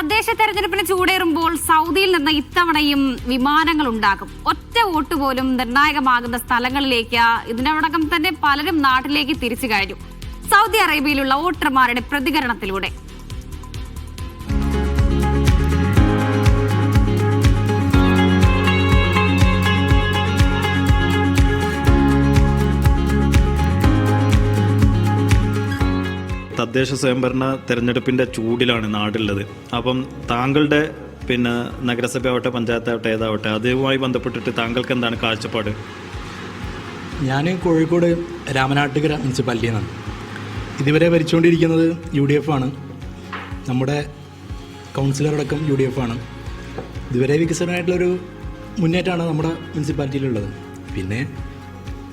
തദ്ദേശ തെരഞ്ഞെടുപ്പിന് ചൂടേറുമ്പോൾ സൗദിയിൽ നിന്ന് ഇത്തവണയും വിമാനങ്ങൾ ഉണ്ടാകും. ഒറ്റ വോട്ട് പോലും നിർണായകമാകുന്ന സ്ഥലങ്ങളിലേക്ക് ഇതിനോടകം തന്നെ പലരും നാട്ടിലേക്ക് തിരിച്ചു കഴിഞ്ഞു സൗദി അറേബ്യയിലുള്ള വോട്ടർമാരുടെ പ്രതികരണത്തിലൂടെ. തദ്ദേശ സ്വയംഭരണ തെരഞ്ഞെടുപ്പിന്റെ ചൂടിലാണ് നാടുള്ളത്. അപ്പം താങ്കളുടെ പിന്നെ നഗരസഭ ആവട്ടെ പഞ്ചായത്താവട്ടെ ഏതാവട്ടെ അതുമായി ബന്ധപ്പെട്ടിട്ട് താങ്കൾക്ക് എന്താണ് കാഴ്ചപ്പാട്? ഞാൻ കോഴിക്കോട് രാമനാട്ടുകര മുനിസിപ്പാലിറ്റിയിൽ നിന്നാണ് ഇതുവരെ ഭരിച്ചുകൊണ്ടിരിക്കുന്നത് യു ഡി എഫ് ആണ് നമ്മുടെ കൗൺസിലറടക്കം യു ഡി എഫ് ആണ് ഇതുവരെ വികസനമായിട്ടുള്ളൊരു മുന്നേറ്റമാണ് നമ്മുടെ മുനിസിപ്പാലിറ്റിയിലുള്ളത്. പിന്നെ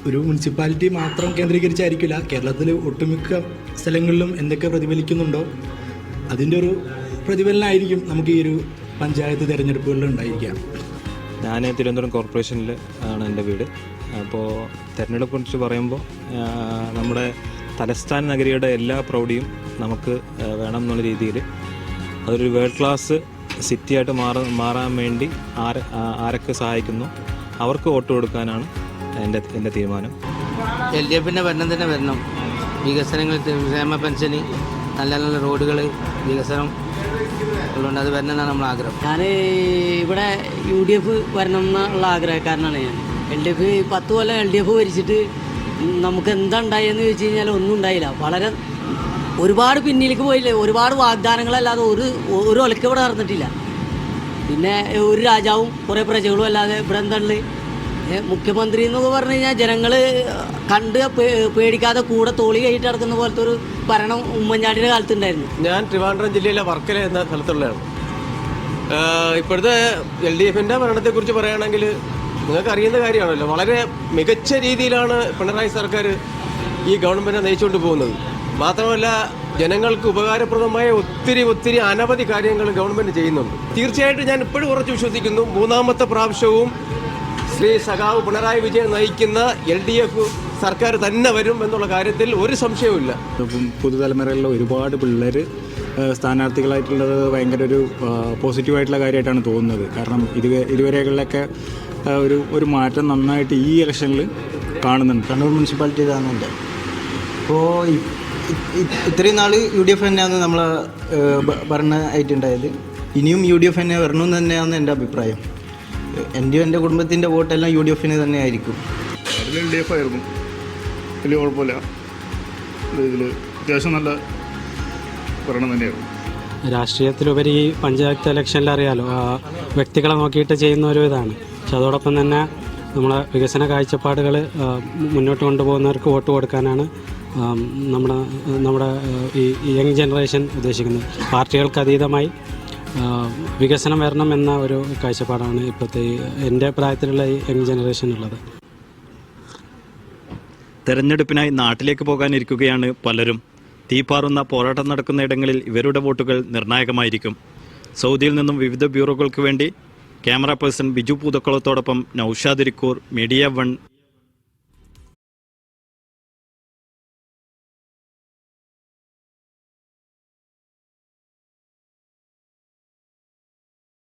ഒരു മുനിസിപ്പാലിറ്റി മാത്രം കേന്ദ്രീകരിച്ചായിരിക്കില്ല കേരളത്തിൽ ഒട്ടുമിക്ക സ്ഥലങ്ങളിലും എന്തൊക്കെ പ്രതിഫലിക്കുന്നുണ്ടോ അതിന്റെ ഒരു പ്രതിഫലനമായിരിക്കും നമുക്ക് ഈ ഒരു പഞ്ചായത്ത് തിരഞ്ഞെടുപ്പുകളിൽ ഉണ്ടായിരിക്കുക. ഞാൻ തിരുവനന്തപുരം കോർപ്പറേഷനിൽ ആണ് എന്റെ വീട്. അപ്പോൾ തിരഞ്ഞെടുപ്പ് കുറിച്ച് പറയുമ്പോൾ നമ്മുടെ തലസ്ഥാന നഗരിയുടെ എല്ലാ പ്രൗഢിയും നമുക്ക് വേണം എന്നുള്ള രീതിയിൽ അതൊരു വേൾഡ് ക്ലാസ് സിറ്റിയായിട്ട് മാറ മാറാൻ വേണ്ടി ആര ആരൊക്കെ സഹായിക്കുന്നു അവർക്ക് വോട്ട് കൊടുക്കാനാണ് എന്റെ എന്റെ തീരുമാനം. എൽ ഡി എഫിന്റെ ഭരണം തന്നെ വരണം. വികസനങ്ങൾ ക്ഷേമ പെൻഷന് നല്ല നല്ല റോഡുകൾ വികസനം ഉള്ളതുകൊണ്ട് അത് വരണം എന്നാണ് നമ്മൾ ആഗ്രഹം. ഞാൻ ഇവിടെ യു ഡി എഫ് വരണം എന്നുള്ള ആഗ്രഹക്കാരനാണ് ഞാൻ. എൽ ഡി എഫ് പത്ത് കൊല്ലം എൽ ഡി എഫ് ഭരിച്ചിട്ട് നമുക്ക് എന്താ ഉണ്ടായെന്ന് ചോദിച്ചു കഴിഞ്ഞാൽ ഒന്നും ഉണ്ടായില്ല. വളരെ ഒരുപാട് പിന്നിലേക്ക് പോയില്ലേ? ഒരുപാട് വാഗ്ദാനങ്ങളല്ലാതെ ഒരു ഒരു ഒലക്ക ഇവിടെ നടന്നിട്ടില്ല. പിന്നെ ഒരു രാജാവും കുറേ പ്രജകളും അല്ലാതെ ഇവിടെ എന്താണ് മുഖ്യമന്ത്രി എന്നൊക്കെ പറഞ്ഞു കഴിഞ്ഞാൽ ജനങ്ങൾ കണ്ട് പേടിക്കാതെ കൂടെ തോളി കൈയിട്ട് നടക്കുന്ന പോലത്തെ ഒരു ഭരണം ഉമ്മൻചാണ്ടിയുടെ കാലത്തുണ്ടായിരുന്നു. ഞാൻ ട്രിവാൻഡ്രം ജില്ലയിലെ വർക്കല എന്ന സ്ഥലത്തുള്ളതാണ് ഇപ്പോഴത്തെ എൽ ഡി എഫിന്റെ ഭരണത്തെക്കുറിച്ച് പറയുകയാണെങ്കിൽ നിങ്ങൾക്ക് അറിയുന്ന കാര്യമാണല്ലോ. വളരെ മികച്ച രീതിയിലാണ് പിണറായി സർക്കാർ ഈ ഗവൺമെന്റ് നയിച്ചുകൊണ്ട് പോകുന്നത്. മാത്രമല്ല ജനങ്ങൾക്ക് ഉപകാരപ്രദമായ ഒത്തിരി ഒത്തിരി അനവധി കാര്യങ്ങൾ ഗവൺമെന്റ് ചെയ്യുന്നുണ്ട്. തീർച്ചയായിട്ടും ഞാൻ ഇപ്പോഴും ഉറച്ചു വിശ്വസിക്കുന്നു. മൂന്നാമത്തെ പ്രാവശ്യവും ശ്രീ സഖാവ് പിണറായി വിജയൻ നയിക്കുന്ന എൽ ഡി എഫ് സർക്കാർ തന്നെ വരും എന്നുള്ള കാര്യത്തിൽ ഒരു സംശയവുമില്ല. ഇപ്പം പുതുതലമുറയിലുള്ള ഒരുപാട് പിള്ളേർ സ്ഥാനാർത്ഥികളായിട്ടുള്ളത് ഭയങ്കര ഒരു പോസിറ്റീവായിട്ടുള്ള കാര്യമായിട്ടാണ് തോന്നുന്നത്. കാരണം ഇത് ഇതുവരെകളിലൊക്കെ ഒരു ഒരു മാറ്റം നന്നായിട്ട് ഈ ഇലക്ഷനിൽ കാണുന്നുണ്ട്. കണ്ണൂർ മുനിസിപ്പാലിറ്റിയിലാണ് എന്റെ അപ്പോൾ ഇത്രയും നാൾ യു ഡി എഫ് തന്നെയാണ് നമ്മൾ ഭരണമായിട്ടുണ്ടായത്. ഇനിയും യു ഡി എഫ് തന്നെ വരണമെന്ന് തന്നെയാണ് എന്റെ അഭിപ്രായം. എന്റെയും എന്റെ കുടുംബത്തിന്റെ വോട്ടെല്ലാം യു ഡി എഫിന് തന്നെ ആയിരിക്കും. അതിൽ എൽ ഡി എഫ് ആയിരുന്നു. വലിയ കുഴപ്പമില്ല. ഇതിൽ അത്യാവശ്യം നല്ല ഭരണം തന്നെയായിരുന്നു. രാഷ്ട്രീയത്തിലുപരി ഈ പഞ്ചായത്ത് ഇലക്ഷനിൽ അറിയാലോ ആ, വ്യക്തികളെ നോക്കിയിട്ട് ചെയ്യുന്ന ഒരു ഇതാണ്. പക്ഷെ അതോടൊപ്പം തന്നെ നമ്മളെ വികസന കാഴ്ചപ്പാടുകൾ മുന്നോട്ട് കൊണ്ടുപോകുന്നവർക്ക് വോട്ട് കൊടുക്കാനാണ് നമ്മുടെ നമ്മുടെ ഈ യങ് ജനറേഷൻ ഉദ്ദേശിക്കുന്നത്. പാർട്ടികൾക്ക് അതീതമായി വികസനം വരണം എന്ന ഒരു കാഴ്ചപ്പാടാണ് ഇപ്പോഴത്തെ എന്റെ പ്രായത്തിലുള്ള ഈ യങ് ജനറേഷൻ ഉള്ളത്. തെരഞ്ഞെടുപ്പിനായി നാട്ടിലേക്ക് പോകാനിരിക്കുകയാണ് പലരും. തീപ്പാറുന്ന പോരാട്ടം നടക്കുന്ന ഇടങ്ങളിൽ ഇവരുടെ വോട്ടുകൾ നിർണായകമായിരിക്കും. സൗദിയിൽ നിന്നും വിവിധ ബ്യൂറോകൾക്ക് വേണ്ടി ക്യാമറ പേഴ്സൺ ബിജു പൂതക്കുളത്തോടൊപ്പം നൌഷാദ് ഇരിക്കൂർ മീഡിയ വൺ.